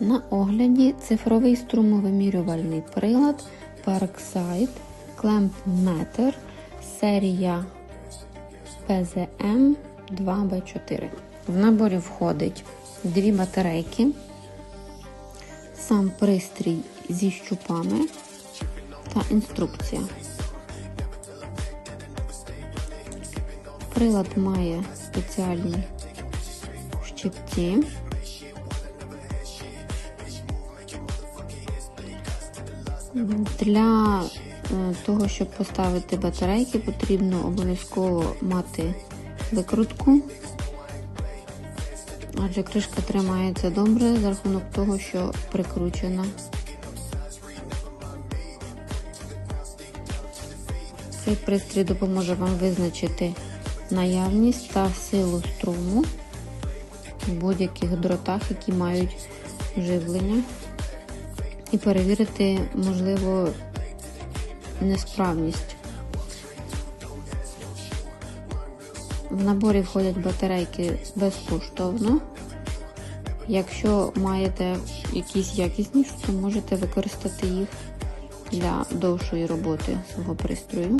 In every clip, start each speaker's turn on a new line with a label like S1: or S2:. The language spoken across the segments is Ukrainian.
S1: На огляді цифровий струмовимірювальний прилад Parkside Clamp Meter серія PZM 2B4. В наборі входить дві батарейки, сам пристрій зі щупами та інструкція. Прилад має спеціальні щипці. Для е, того, щоб поставити батарейки, потрібно обов'язково мати викрутку, адже кришка тримається добре за рахунок того, що прикручена. Цей пристрій допоможе вам визначити наявність та силу струму в будь-яких дротах, які мають живлення і перевірити, можливо, несправність. В наборі входять батарейки безкоштовно. Якщо маєте якісь якісніші, то можете використати їх для довшої роботи свого пристрою.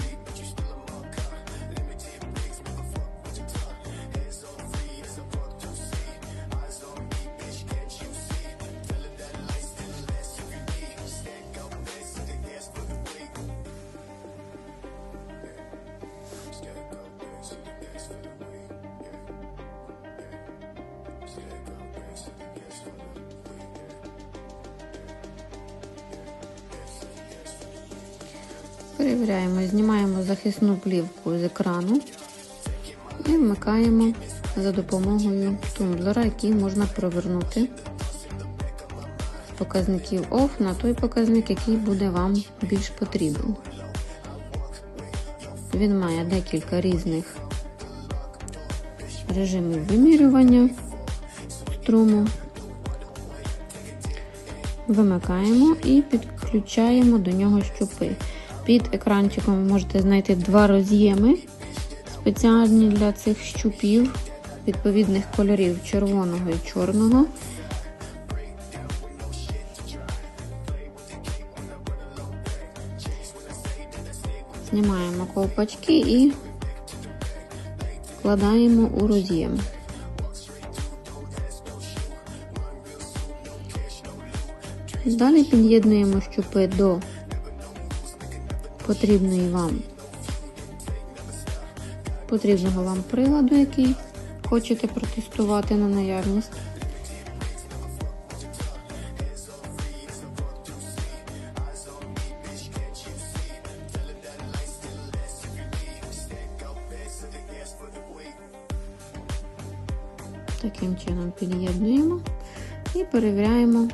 S1: Перевіряємо, знімаємо захисну плівку з екрану і вмикаємо за допомогою тумблера, який можна провернути з показників OFF на той показник, який буде вам більш потрібен. Він має декілька різних режимів вимірювання струму. Вимикаємо і підключаємо до нього щупи. Під екранчиком ви можете знайти два роз'єми спеціальні для цих щупів відповідних кольорів червоного і чорного. Знімаємо ковпачки і вкладаємо у роз'єм. Далі під'єднуємо щупи до потрібної вам потрібного вам приладу, який хочете протестувати на наявність. Таким чином під'єднуємо і перевіряємо